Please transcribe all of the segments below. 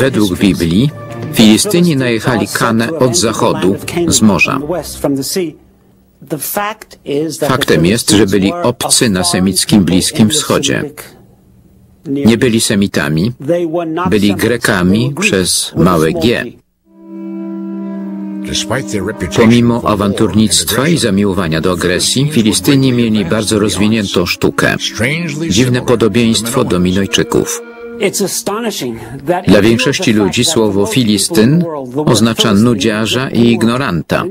Według Biblii Filistyni najechali Kanę od zachodu, z morza. Faktem jest, że byli obcy na semickim Bliskim Wschodzie. Nie byli Semitami, byli Grekami przez małe G. Pomimo awanturnictwa i zamiłowania do agresji, Filistyni mieli bardzo rozwiniętą sztukę. Dziwne podobieństwo do Minojczyków. Dla większości ludzi słowo Filistyn oznacza nudziarza i ignoranta.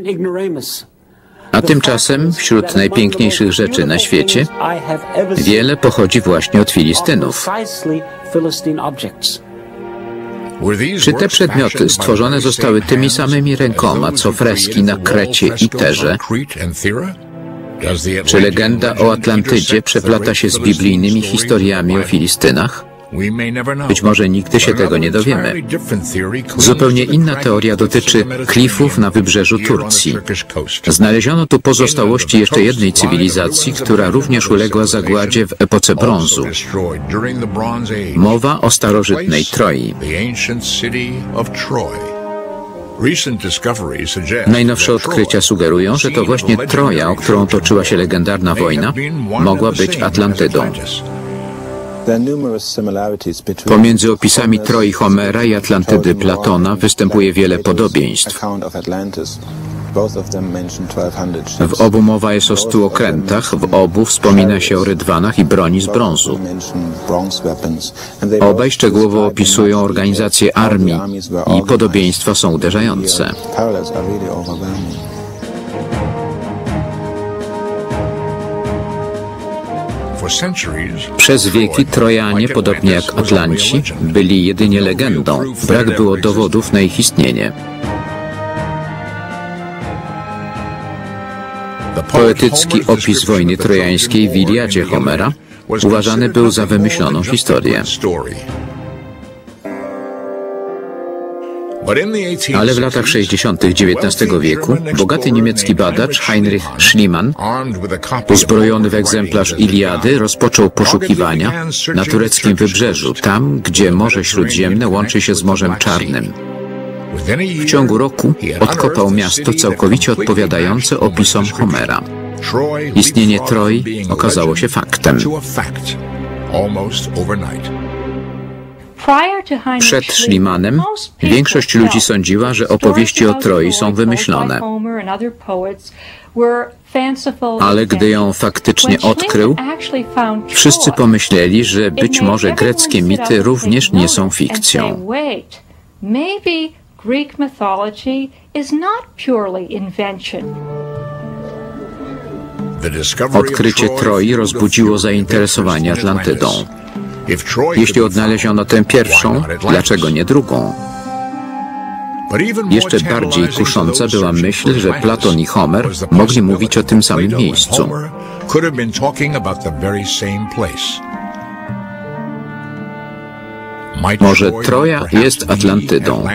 A tymczasem wśród najpiękniejszych rzeczy na świecie wiele pochodzi właśnie od Filistynów. Czy te przedmioty stworzone zostały tymi samymi rękoma, co freski na Krecie i Terze? Czy legenda o Atlantydzie przeplata się z biblijnymi historiami o Filistynach? Być może nigdy się tego nie dowiemy. Zupełnie inna teoria dotyczy klifów na wybrzeżu Turcji. Znaleziono tu pozostałości jeszcze jednej cywilizacji, która również uległa zagładzie w epoce brązu. Mowa o starożytnej Troi. Najnowsze odkrycia sugerują, że to właśnie Troja, o którą toczyła się legendarna wojna, mogła być Atlantydą. Pomiędzy opisami Troi Homera i Atlantydy Platona występuje wiele podobieństw. W obu mowa jest o stu okrętach, w obu wspomina się o rydwanach i broni z brązu. Obaj szczegółowo opisują organizację armii i podobieństwa są uderzające. Przez wieki Trojanie, podobnie jak Atlanci, byli jedynie legendą. Brak było dowodów na ich istnienie. Poetycki opis wojny trojańskiej w Iliadzie Homera uważany był za wymyśloną historię. Ale w latach 60. XIX wieku bogaty niemiecki badacz Heinrich Schliemann, uzbrojony w egzemplarz Iliady, rozpoczął poszukiwania na tureckim wybrzeżu, tam, gdzie Morze Śródziemne łączy się z Morzem Czarnym. W ciągu roku odkopał miasto całkowicie odpowiadające opisom Homera. Istnienie Troi okazało się faktem. Przed Schliemannem większość ludzi sądziła, że opowieści o Troi są wymyślone. Ale gdy ją faktycznie odkrył, wszyscy pomyśleli, że być może greckie mity również nie są fikcją. Greek mythology is not purely invention. Odkrycie Troi rozbudziło zainteresowanie Atlantydą. Jeśli odnaleziono tę pierwszą, dlaczego nie drugą? Jeszcze bardziej kusząca była myśl, że Platon i Homer mogli mówić o tym samym miejscu. Może Troja jest Atlantydą.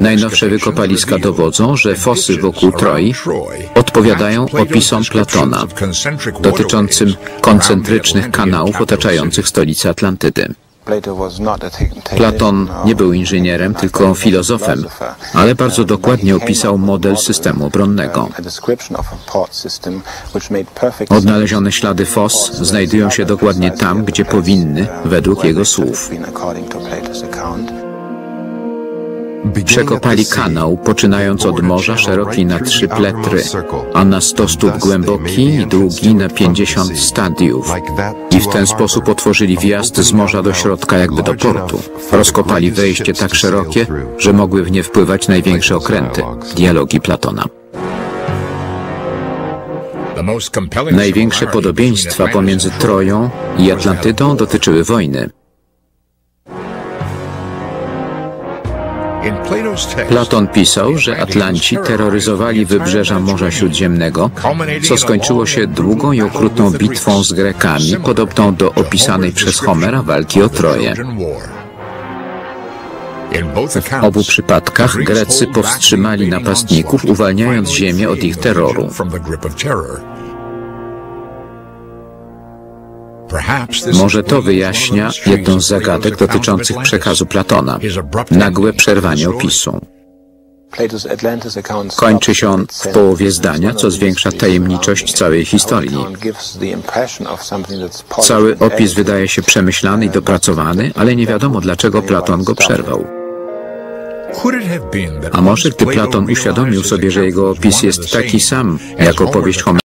Najnowsze wykopaliska dowodzą, że fosy wokół Troi odpowiadają opisom Platona dotyczącym koncentrycznych kanałów otaczających stolicę Atlantydy. Platon nie był inżynierem, tylko filozofem, ale bardzo dokładnie opisał model systemu obronnego. Odnalezione ślady fos znajdują się dokładnie tam, gdzie powinny, według jego słów. Przekopali kanał, poczynając od morza szeroki na trzy pletry, a na sto stóp głęboki i długi na pięćdziesiąt stadiów. I w ten sposób otworzyli wjazd z morza do środka jakby do portu. Rozkopali wejście tak szerokie, że mogły w nie wpływać największe okręty. Dialogi Platona. Największe podobieństwa pomiędzy Troją i Atlantydą dotyczyły wojny. Platon pisał, że Atlanci terroryzowali wybrzeża Morza Śródziemnego, co skończyło się długą i okrutną bitwą z Grekami, podobną do opisanej przez Homera walki o Troję. W obu przypadkach Grecy powstrzymali napastników, uwalniając ziemię od ich terroru. Może to wyjaśnia jedną z zagadek dotyczących przekazu Platona. Nagłe przerwanie opisu. Kończy się on w połowie zdania, co zwiększa tajemniczość całej historii. Cały opis wydaje się przemyślany i dopracowany, ale nie wiadomo dlaczego Platon go przerwał. A może gdy Platon uświadomił sobie, że jego opis jest taki sam jak opowieść Homera,